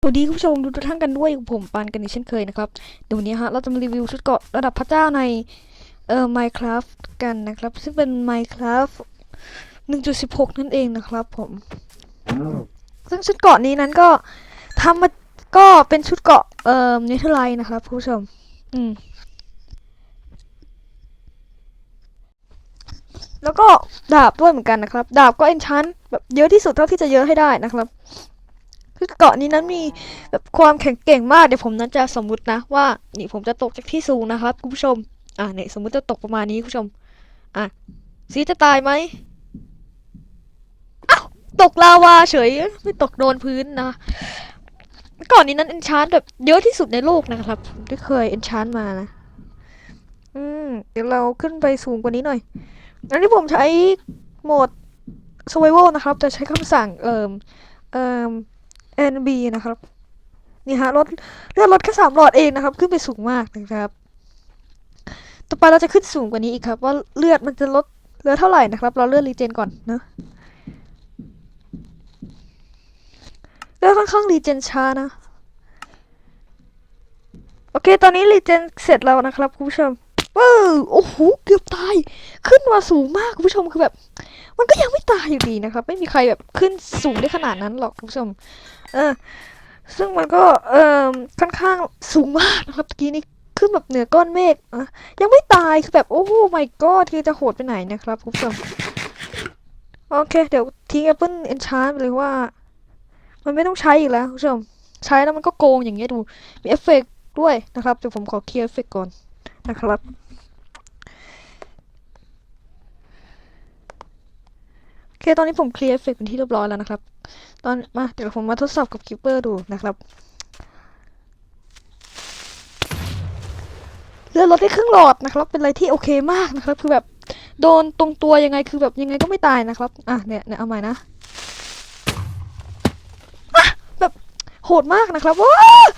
สวัสดีคุณผู้ชมดูทุกท่านกันด้วยผมปานกันอีกเช่นเคยนะครับเดี๋ยววันนี้ฮะเราจะมารีวิวชุดเกาะระดับพระเจ้าในเอ่อ Minecraft กันนะครับ ซึ่งเป็น Minecraft 1.16 นั่นเองนะครับผมซึ่งชุดเกาะนี้นั้นก็ทำมาก็เป็นชุดเกาะเอ่อเนเธอร์ไลน์นะครับคุณผู้ชม อืมแล้วก็ดาบด้วยเหมือนกันนะครับ ดาบก็เอนชันแบบเยอะที่สุดเท่าที่จะเยอะให้ได้นะครับ คือเกาะนี้นั้นมีแบบความแข็งเก่งมากเดี๋ยวผมนั้นจะสมมุตินะว่านี่ผมจะตกจากที่สูงนะครับคุณผู้ชม อ่าเนี่ยสมมุติจะตกประมาณนี้คุณผู้ชม อะซีจะตายไหมอ้าวตกลาวาเฉยไม่ตกโดนพื้นนะกาะนี้นั้นเอนชานแบบเยอะที่สุดในโลกนะครับผมที่เคยเอนชานมานะอืมเดี๋ยวเราขึ้นไปสูงกว่านี้หน่อยอันนี้ผมใช้โหมด survival นะครับ จะใช้คำสั่งเอ่มเอ่ม NB นะครับนี่ฮะรถเลือดรถแค่สามหลอดเองนะครับ ขึ้นไปสูงมากนะครับ ต่อไปเราจะขึ้นสูงกว่านี้อีกครับ ว่าเลือดมันจะลดเหลือเท่าไหร่นะครับ เราเลือดรีเจนก่อนนะเลือดค่อนข้างรีเจนช้านะ โอเค ตอนนี้รีเจนเสร็จแล้วนะครับคุณผู้ชม ว้าวโอ้โหเกือบตาย ขึ้นมาสูงมากคุณผู้ชมคือแบบ มันก็ยังไม่ตายอยู่ดีนะครับ ไม่มีใครแบบขึ้นสูงได้ขนาดนั้นหรอกคุณผู้ชม เออ ซึ่งมันก็เออค่อนข้างสูงมากนะครับตะกี้นี้ขึ้นแบบเหนือก้อนเมฆอะยังไม่ตายคือแบบโอ้โห my god คือจะโหดไปไหนนะครับคุณผู้ชมโอเค เดี๋ยวทิ้ง Apple Enchant ไปเลยว่า มันไม่ต้องใช้อีกแล้วคุณผู้ชม ใช้แล้วมันก็โกงอย่างเงี้ยดู มีเอฟเฟกด้วยนะครับ เดี๋ยวผมขอเคลียร์เอฟเฟกก่อนนะครับ โอเค ตอนนี้ผมเคลียร์เอฟเฟกเป็นที่เรียบร้อยแล้วนะครับ ตอนมาเดี๋ยวผมมาทดสอบกับคิปเปอร์ดูนะครับเลือดลดได้ครึ่งหลอดนะครับ เป็นอะไรที่โอเคมากนะครับ คือแบบโดนตรงตัวยังไงคือแบบยังไงก็ไม่ตายนะครับ อะเนี่ยเนี่ยเอาใหม่นะแบบโหดมากนะครับว้าว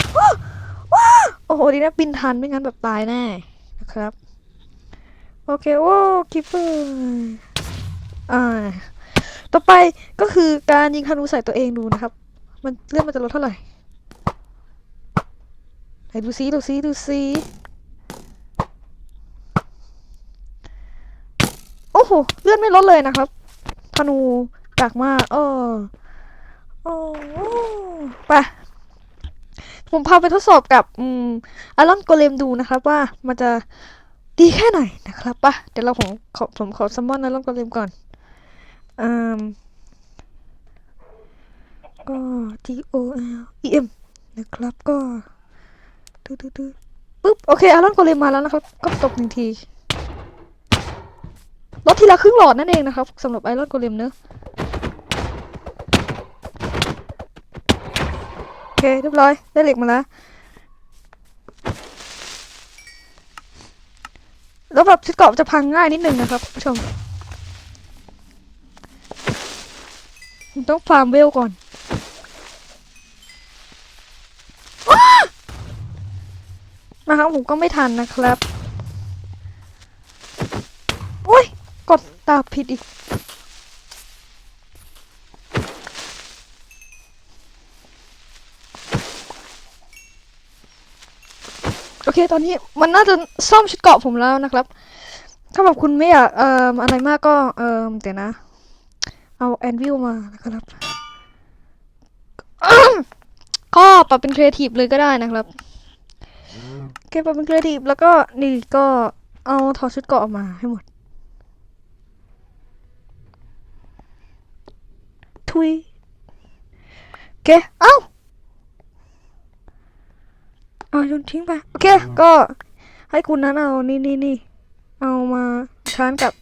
ว้าโอ้โหดีนะบินทันไม่งั้นแบบตายแน่นะครับ โอเค โอ้คิปเปอร์อ่า ต่อไปก็คือการยิงธนูใส่ตัวเองดูนะครับ มันเลือดมันจะลดเท่าไหร่ไหนดูซิดูซิดูซิโอ้โหเลือดไม่ลดเลยนะครับธนูกากมากเออโอ้ไปผมพาไปทดสอบกับอืมอารอนโกเลมดูนะครับว่ามันจะดีแค่ไหนนะครับปะเดี๋ยวเราผมขอผมขอซัมมอนอารอนโกเลมก่อน อืมก็ T O L E M นะครับก็ดูดูดูปุ๊บโอเคอารอนโกเลมมาแล้วนะครับ ก็ตบหนึ่งทีลดทีละครึ่งหลอดนั่นเองนะครับสำหรับไอรอนโกเลมเนอะโอเคเรียบร้อย ได้เหล็กมาแล้ว แล้วแบบชุดเกราะจะพังง่ายนิดนึงนะครับคุณผู้ชม ผมต้องฟาร์มเวลก่อนนะครับผมก็ไม่ทันนะครับโอ้ย กดตาผิดอีก โอเค ตอนนี้มันน่าจะซ่อมชุดเกาะผมแล้วนะครับ ถ้าแบบคุณไม่อยากเอ่ออะไรมากก็เอ่อเดี๋ยวนะ เอาแอนวิลมานะครับ ก็ปรับเป็นครีเอทีฟเลยก็ได้นะครับเก็บปรับเป็นครีเอทีฟแล้วก็นี่ก็เอาถอดชุดเกาะออกมาให้หมด ทุยโอเคเอ้าเอาโยนทิ้งไป โอเค ก็ให้คุณนั้นเอานี่นี่นี่เอามาชานกับ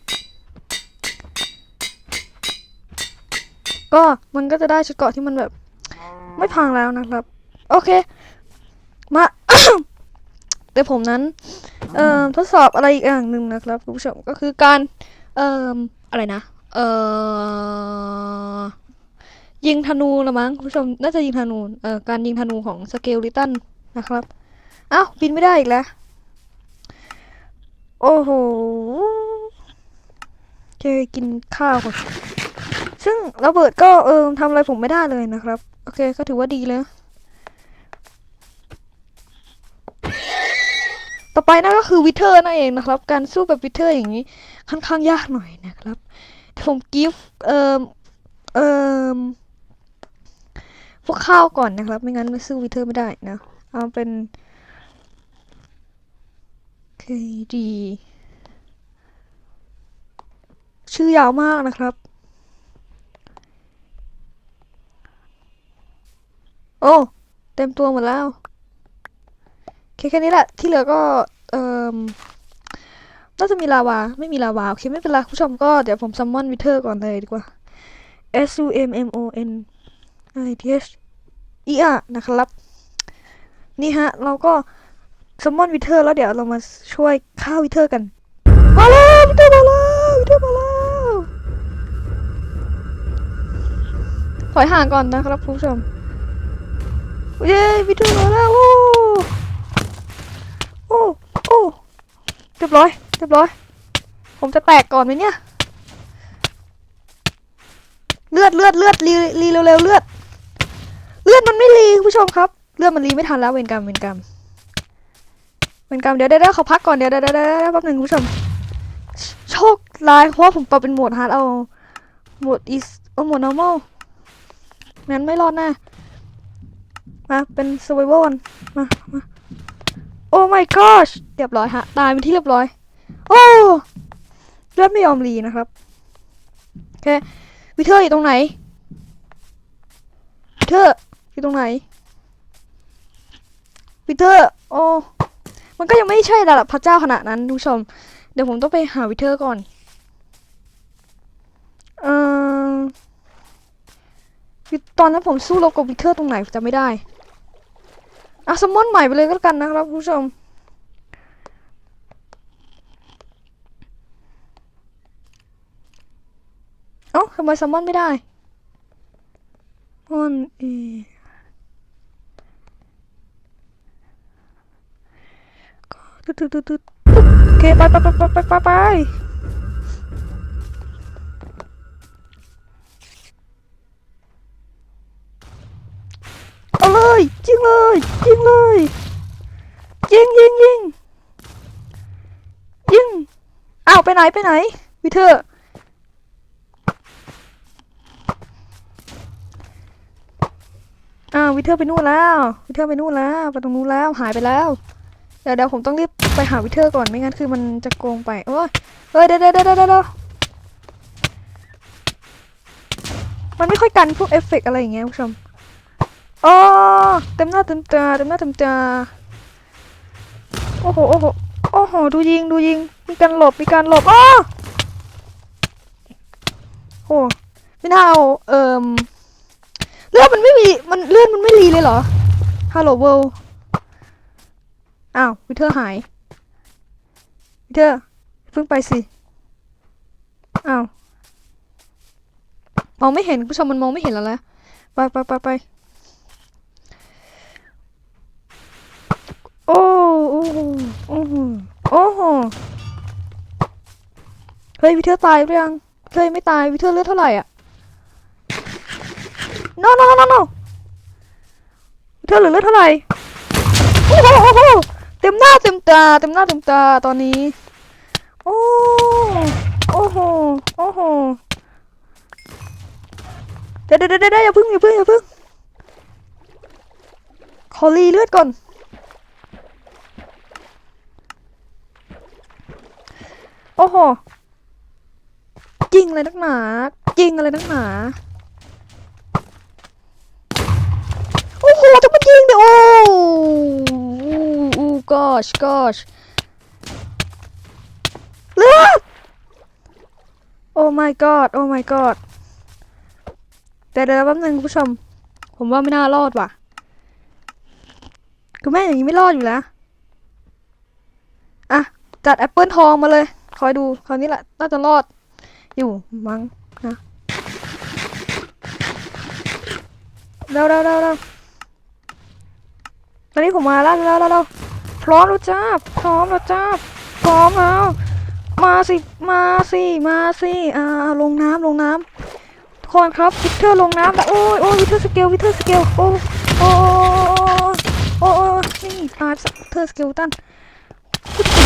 ก็มันก็จะได้ชุดเกราะที่มันแบบ ไม่พังแล้วนะครับ โอเค มาเดี๋ยวผมนั้น เอ่อทดสอบอะไรอีกอย่างหนึ่งนะครับคุณผู้ชมก็คือการ เอ่ออะไรนะ เอ่อยิงธนูละมั้งคุณผู้ชมน่าจะยิงธนูเอ่อการยิงธนูของสเกลลิตันนะครับอ้าวบินไม่ได้อีกแล้ว โอ้โหเจกินข้าวก่อน ซึ่งระเบิดก็เออทำอะไรผมไม่ได้เลยนะครับ โอเคก็ถือว่าดีแล้ว ต่อไปนั่นก็คือวิเทอร์นั่นเองนะครับ การสู้แบบวิเทอร์อย่างนี้ ค่อนข้างยากหน่อยนะครับ ผมกิฟเออเออพวกข้าวก่อนนะครับ ไม่งั้นไม่สู้วิเทอร์ไม่ได้นะ เอาเป็นเคดีชื่อยาวมากนะครับ โอ้ เต็มตัวหมดแล้วโอเคแค่นี้แหละ ที่เหลือก็เอ่อน่าจะมีลาวา ไม่มีลาวา โอเค ไม่เป็นไรคุณผู้ชมก็เดี๋ยวผมซัมมอนวิเทอร์ก่อนเลยดีกว่า S U M M O N I T H E R นะครับ นี่ฮะ เราก็ซัมมอนวิเทอร์แล้วเดี๋ยวเรามาช่วยฆ่าวิเทอร์กัน มาแล้ววิเทอร์มาแล้ววิเทอร์มาแล้วถอยห่างก่อนนะครับคุณผู้ชม เย้วิทอร์มาแล้วโอ้โอ้โอ้เรียบร้อยเรียบร้อย ผมจะแตกก่อนไหมเนี่ย เลือดเลือดเลือดรีรีเร็วๆเลือด เลือดมันไม่รีคุณผู้ชมครับ เลือดมันรีไม่ทันแล้วเวรกรรมเวรกรรมเวรกรรมเดี๋ยวเดี๋ยวเขอพักก่อนเดี๋ยวเดี๋ยวเดี๋ยวเดี๋ยวแป๊บหนึงคุณผู้ชม โชคร้ายเพราะผมปรับเป็นโหมดฮาร์ดเอาโหมด is เอาโหมด normal งั้นไม่รอดแน่ มาเป็น survival กันมามาโอ้ my gosh เรียบร้อยฮะ ตายเป็นที่เรียบร้อย โอ้เลือดไม่ยอมรีนะครับโอเควิเทอร์อยู่ตรงไหนวิเทอร์อยู่ตรงไหนวิเทอร์โอ้มันก็ยังไม่ใช่ระดับพระเจ้าขนาดนั้นทุกชม เดี๋ยวผมต้องไปหาวิเทอร์ก่อนเอ่อตอนนั้นผมสู้รบกับวิเทอร์ตรงไหนจำไม่ได้ อะสมมอนใหม่ไปเลยก็แล้วกันนะครับคุณผู้ชมเอ้าทำไมแซลมอนไม่ได้มอนเอตึ๊ดตึ๊ดตึ๊ดตึ๊ดโอเคไปไปไปไปไปไป งเลย ยิงยิงยิงยิงอ้าวไปไหนไปไหนวิเทอร์อ้าววิเทอร์ไปนู่นแล้ว วิเทอร์ไปนู่นแล้วไปตรงนู้นแล้วหายไปแล้ว เดี๋ยวเดี๋ยวผมต้องรีบไปหาวิเทอร์ก่อนไม่งั้นคือมันจะโกงไปโอ้ยเฮ้ยเดี๋ยวเดี๋ยวเดี๋ยวเดี๋ยวมันไม่ค่อยกันพวกเอฟเฟกอะไรอย่างเงี้ยคุณผู้ชม เต็มหน้าเต็มตาเต็มหน้าเต็มตาโอ้โหโอ้โหโอ้โหดูยิงดูยิงมีการหลบมีการหลบอ้อโอ้ไม่น่าเอาเอ่มเลือดมันไม่มีมันเลือดมันไม่รีเลยเหรอฮัลโหลเวิลด์อ้าววิเทอร์หายวิเทอร์เพิ่งไปสิอ้าวมองไม่เห็นผู้ชมมันมองไม่เห็นแล้วนะไปไปไปไป โอ้โอ้โหโอ้โหโอ้โหเฮ้ยวิเทอร์ตายหรือยังเฮ้ยไม่ตายวิเทอร์เลือดเท่าไหร่อะ no no no no no เธอเหลือเลือดเท่าไหร่โอ้โหเต็มหน้าเต็มตาเต็มหน้าเต็มตาตอนนี้ โอ้โอ้โหโอ้โหเดี๋ยวเดี๋ยวเดี๋ยวอย่าพึ่งอย่าพึ่งอย่าพึ่งขอรีเลือดก่อน โอ้โหยิงอะไรนักหนายิงอะไรนักหนาโอ้โหจะมายิงเดี๋ยวโอ้โอ้ gosh gosh เลือด oh my god oh my god แต่เดี๋ยวแป๊บนึงคุณผู้ชม ผมว่าไม่น่ารอดว่ะคือแม่อย่างนี้ไม่รอดอยู่แล้ว อะ จัดแอปเปิลทองมาเลย คอยดูคราวนี้แหละน่าจะรอด อยู่มั้งนะเร็วเร็วเร็วเร็วตอนนี้ผมมาแล้วแล้วแล้วแล้วพร้อมแล้วจ้าพร้อมแล้วจ้าพร้อมแล้วมาสิมาสิมาสิอ่าลงน้ำลงน้ำทุกคนครับวิเทอร์ลงน้ำแล้วโอ้ยโอ้ยวิเทอร์สเกลวิเทอร์สเกลโอ้โอ้โอ้โอ้นี่อาร์ตวิเทอร์สเกลตัน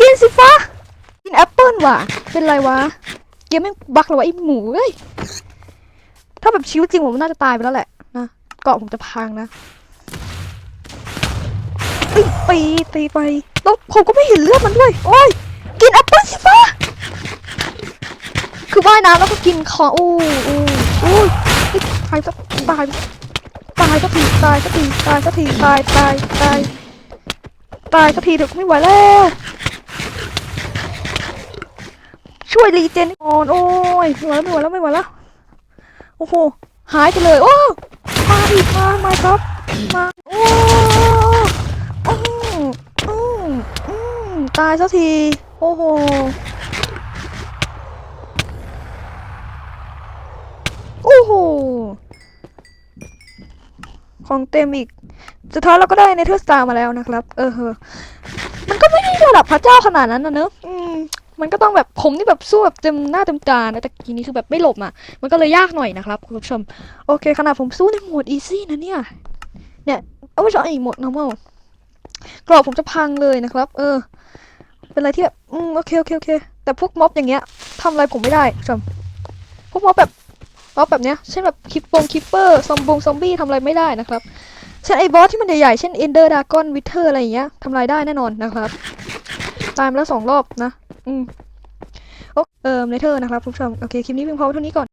กินสิฟ้ากินแอปเปิลว่ะ เป็นไรวะ เกมไม่งบักเลยวะไอหมูเอ้ย ถ้าแบบชีวิตจริงผมน่าจะตายไปแล้วแหละนะเกาะผมจะพังนะเอ้ยตีตีไปแล้วผมก็ไม่เห็นเลือดมันด้วย โอ้ย กินแอปเปิลสิฟ้าคือว่ายน้ำแล้วก็กินของอู้อู้อู้ตายสักตายตายสักทีตายสักทีตายสักทีตายตายตายตายสักทีเถอะไม่ไหวแล้ว ช่วยรีเจนก่อนโอ้ยไม่ไหวแล้วไม่ไหวแล้วไม่ไหวแล้วโอ้โหหายไปเลยโอ้มาอีกมามาครับมาโอ้โอ้อืมอืมตายสักทีโอ้โหโอ้โหของเต็มอีกสุดท้ายเราก็ได้เนเธอร์สตาร์มาแล้วนะครับ เออเฮอมันก็ไม่ได้ระดับพระเจ้าขนาดนั้นนะเนอะอืม มันก็ต้องแบบผมนี่แบบสู้แบบเต็มหน้าเต็มตานะแต่กีนี้คือแบบไม่หลบอะ มันก็เลยยากหน่อยนะครับคุณผู้ชม โอเคขนาดผมสู้ในโหมดอีซี่นะเนี่ย เนี่ยเอาไม่ใช่ไอ้โหมด normal กรอบผมจะพังเลยนะครับ เออ เป็นอะไรที่แบบอืมโอเคโอเคโอเค แต่พวกม็อบอย่างเงี้ยทำอะไรผมไม่ได้คุณผู้ชม พวกม็อบแบบม็อบแบบเนี้ยเช่นแบบคิปปงคิปเปอร์ซอมบงซอมบี้ทำอะไรไม่ได้นะครับเช่นไอ้บอสที่มันใหญ่ๆเช่นเอนเดอร์ดากอนวิเทอร์อะไรอย่างเงี้ยทำลายได้แน่นอนนะครับ ตายมาแล้วสองรอบนะ อืมโอเออเนเธอร์นะครับคุณผู้ชม โอเค คลิปนี้เพียงพอเท่านี้ก่อน